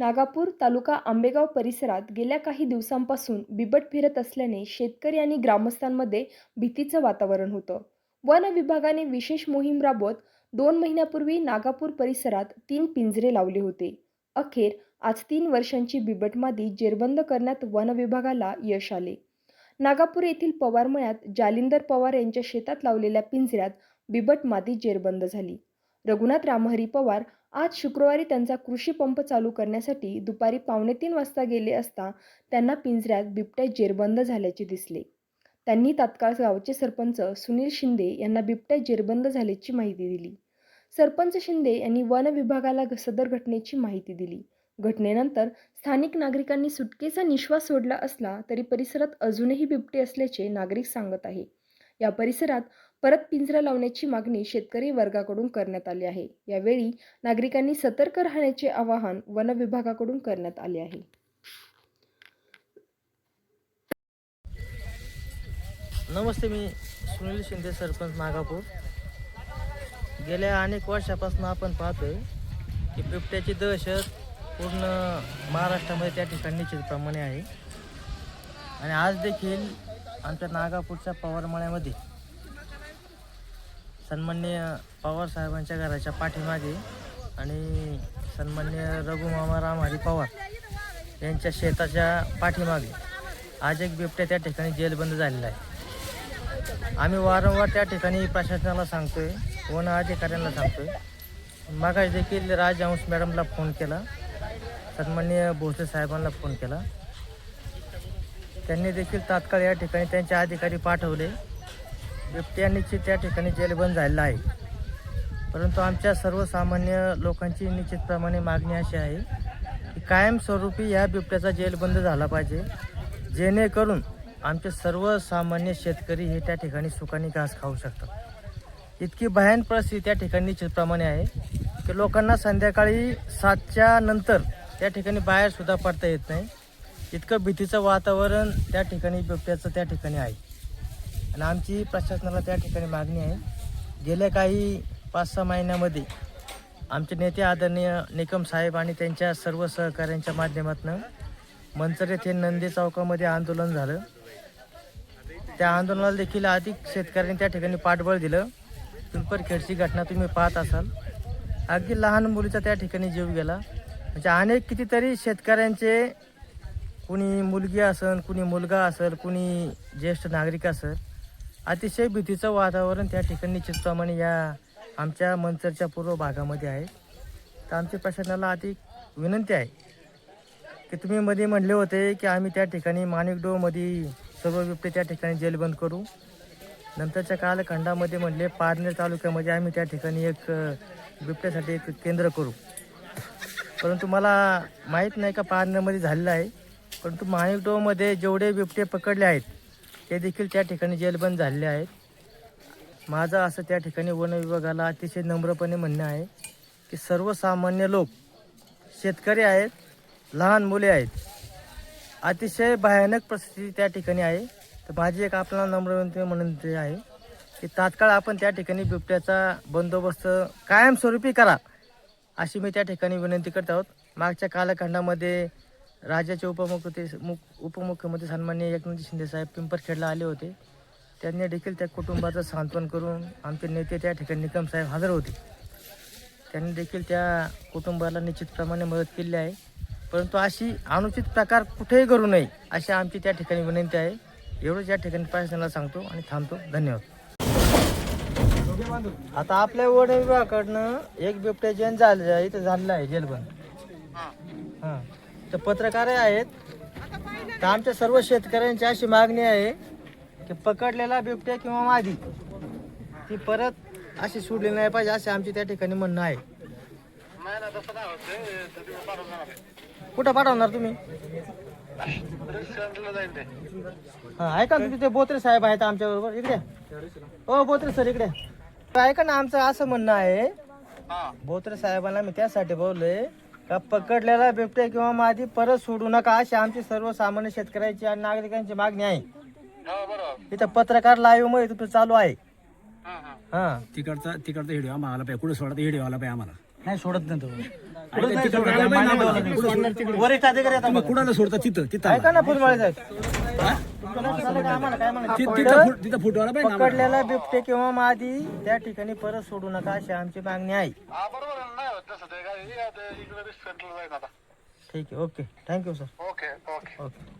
नागापूर तालुका आंबेगाव परिसरात गेल्या काही दिवसांपासून बिबट फिरत असल्याने शेतकरी आणि ग्रामस्थांमध्ये भीतीचं वातावरण होतं. वन विभागाने विशेष मोहीम राबवत दोन महिन्यापूर्वी नागापूर परिसरात तीन पिंजरे लावले होते. अखेर आज तीन वर्षांची बिबट मादी जेरबंद करण्यात वन विभागाला यश आले. नागापूर येथील पवारमळ्यात जालिंदर पवार यांच्या शेतात लावलेल्या पिंजऱ्यात बिबट मादी जेरबंद झाली. रघुनाथ रामहरी पवार आज शुक्रवारी त्यांचा कृषी पंप चालू करण्यासाठी दुपारी पावणे तीन वाजता गेले असता त्यांना पिंजऱ्यात बिबट्या जेरबंद झाल्याचे दिसले. त्यांनी तात्काळ गावचे सरपंच सुनील शिंदे यांना बिबट्या जेरबंद झाल्याची माहिती दिली. सरपंच शिंदे यांनी वन विभागाला सदर घटनेची माहिती दिली. घटनेनंतर स्थानिक नागरिकांनी सुटकेचा निश्वास सोडला असला तरी परिसरात अजूनही बिबटे असल्याचे नागरिक सांगत आहे. या परिसरात परत पिंजरा लावण्याची मागणी शेतकरी वर्गाकडून करण्यात आली आहे. यावेळी नागरिकांनी सतर्क राहण्याचे आवाहन वन विभागाकडून करण्यात आले आहे. नमस्ते मी सुनील शिंदे सरपंच नागापूर गेल्या अनेक वर्षापासून आपण पाहतोय की बिबट्याची दहशत पूर्ण महाराष्ट्रामध्ये त्या ठिकाणी निश्चितप्रमाणे आहे. आणि आज देखील आमच्या नागापूरच्या पवारमळ्यामध्ये सन्मान्य पवार साहेबांच्या घराच्या पाठीमागे आणि सन्मान्य रघुमामा रामहरी पवार यांच्या शेताच्या पाठीमागे आज एक बिबट्या त्या ठिकाणी जेलबंद झालेला आहे. आम्ही वारंवार त्या ठिकाणी प्रशासनाला सांगतोय वन अधिकाऱ्यांना सांगतोय. मागास देखील राजहंस मॅडमला फोन केला सन्मान्य भोसले साहेबांना फोन केला. त्यांनी देखील तात्काळ या ठिकाणी त्यांचे अधिकारी पाठवले. बिबट्या निश्चित त्या ठिकाणी जेलबंद झालेला आहे. परंतु आमच्या सर्वसामान्य लोकांची निश्चितप्रमाणे मागणी अशी आहे की कायमस्वरूपी या बिबट्याचा जेलबंद झाला पाहिजे. जेणेकरून आमचे सर्वसामान्य शेतकरी हे त्या ठिकाणी सुखाने घास खाऊ शकतात. इतकी भयान परिस्थिती त्या ठिकाणी निश्चितप्रमाणे आहे की लोकांना संध्याकाळी सातच्या नंतर त्या ठिकाणी बाहेरसुद्धा पडता येत नाही. इतकं भीतीचं वातावरण त्या ठिकाणी बिबट्याचं त्या ठिकाणी आहे. आणि आमची प्रशासनाला त्या ठिकाणी मागणी आहे. गेल्या काही पाच सहा महिन्यामध्ये आमचे नेते आदरणीय निकम साहेब आणि त्यांच्या सर्व सहकाऱ्यांच्या माध्यमातून मंचर येथे नंदी चौकामध्ये आंदोलन झालं. त्या आंदोलनाला देखील अधिक शेतकऱ्यांनी त्या ठिकाणी पाठबळ दिलं. पिंपरखेडची घटना तुम्ही पाहत असाल. अगदी लहान मुलीचा त्या ठिकाणी जीव गेला. म्हणजे अनेक कितीतरी शेतकऱ्यांचे कुणी मुलगी असेल कुणी मुलगा असेल कुणी ज्येष्ठ नागरिक असेल अतिशय भीतीचं वातावरण त्या ठिकाणी निश्चितप्रमाणे या आमच्या मंचरच्या पूर्व भागामध्ये आहे. तर आमच्या प्रशासनाला अधिक विनंती आहे की तुम्ही मध्ये म्हणले होते की आम्ही त्या ठिकाणी माणिकडोमध्ये सर्व बिबटे त्या ठिकाणी जेलबंद करू. नंतरच्या कालखंडामध्ये म्हणले पारनेर तालुक्यामध्ये आम्ही त्या ठिकाणी एक बिबट्यासाठी एक केंद्र करू. परंतु मला माहीत नाही का पारनेरमध्ये झालेलं आहे. परंतु माणिकडोमध्ये जेवढे बिबटे पकडले आहेत ते देखील त्या ठिकाणी जेलबंद झालेले आहेत. माझं असं त्या ठिकाणी वन विभागाला अतिशय नम्रपणे म्हणणं आहे की सर्वसामान्य लोक शेतकरी आहेत लहान मुले आहेत अतिशय भयानक परिस्थिती त्या ठिकाणी आहे. तर माझी एक आपल्याला नम्र विनंती म्हणून आहे की तात्काळ आपण त्या ठिकाणी बिबट्याचा बंदोबस्त कायमस्वरूपी करा अशी मी त्या ठिकाणी विनंती करत आहोत. मागच्या कालखंडामध्ये राज्याचे उपमुख्यमंत्री मुख उपमुख्यमंत्री सन्माननीय एकनाथ शिंदे साहेब पिंपरखेडला आले होते. त्यांनी देखील त्या कुटुंबाचं सांत्वन करून आमचे नेते त्या ठिकाणी निकम साहेब हजर होते. त्यांनी देखील त्या कुटुंबाला निश्चितप्रमाणे मदत केली आहे. परंतु अशी अनुचित प्रकार कुठेही करू नये अशी आमची त्या ठिकाणी विनंती आहे. एवढंच या ठिकाणी प्रशासनाला सांगतो आणि थांबतो. धन्यवाद. आता आपल्या वन विभागाकडनं एक बिबट्या जैन झालं इथं झालेलं आहे जेलबंद हां. तर पत्रकारही आहेत. तर आमच्या सर्व शेतकऱ्यांची अशी मागणी आहे की पकडलेला बिबट्या किंवा मादी ती परत अशी सोडली नाही पाहिजे असे आमची त्या ठिकाणी म्हणणं आहे. कुठं पाठवणार तुम्ही? हा ऐका ना तिथे बोत्रे साहेब आहेत आमच्या बरोबर इकडे हो बोत्रे सर इकडे ऐका ना आमचं असं म्हणणं आहे. बोत्रे साहेबांना मी त्यासाठी बोललोय पकडलेला बिबट्या किंवा मादी परत सोडू नका अशी आमची सर्वसामान्य शेतकऱ्याची आणि नागरिकांची मागणी आहे. इथं पत्रकार लाईव्हमध्ये तुमचं चालू आहे. हा तिकडचा तिकडचा व्हिडिओ आम्हाला पाहिजे. कुठे सोडा व्हिडिओ आला पाहिजे आम्हाला. नाही सोडत नाही तो. वरिष्ठ अधिकारी. कुणाला सोडता तिथं? तिथं ऐका ना फुलमाळे साहेब तिथं तिथं फुटवायला पाहिजे ना आम्हाला. पकडलेला बिबटे किंवा मादी त्या ठिकाणी परत सोडू नका अशी आमची मागणी आहे. हा बरोबर आहे ना, नाही होत तसं ते काय आता इकडे रिस्पेक्टला जाईल आता. ठीक आहे okay. Thank you sir okay okay okay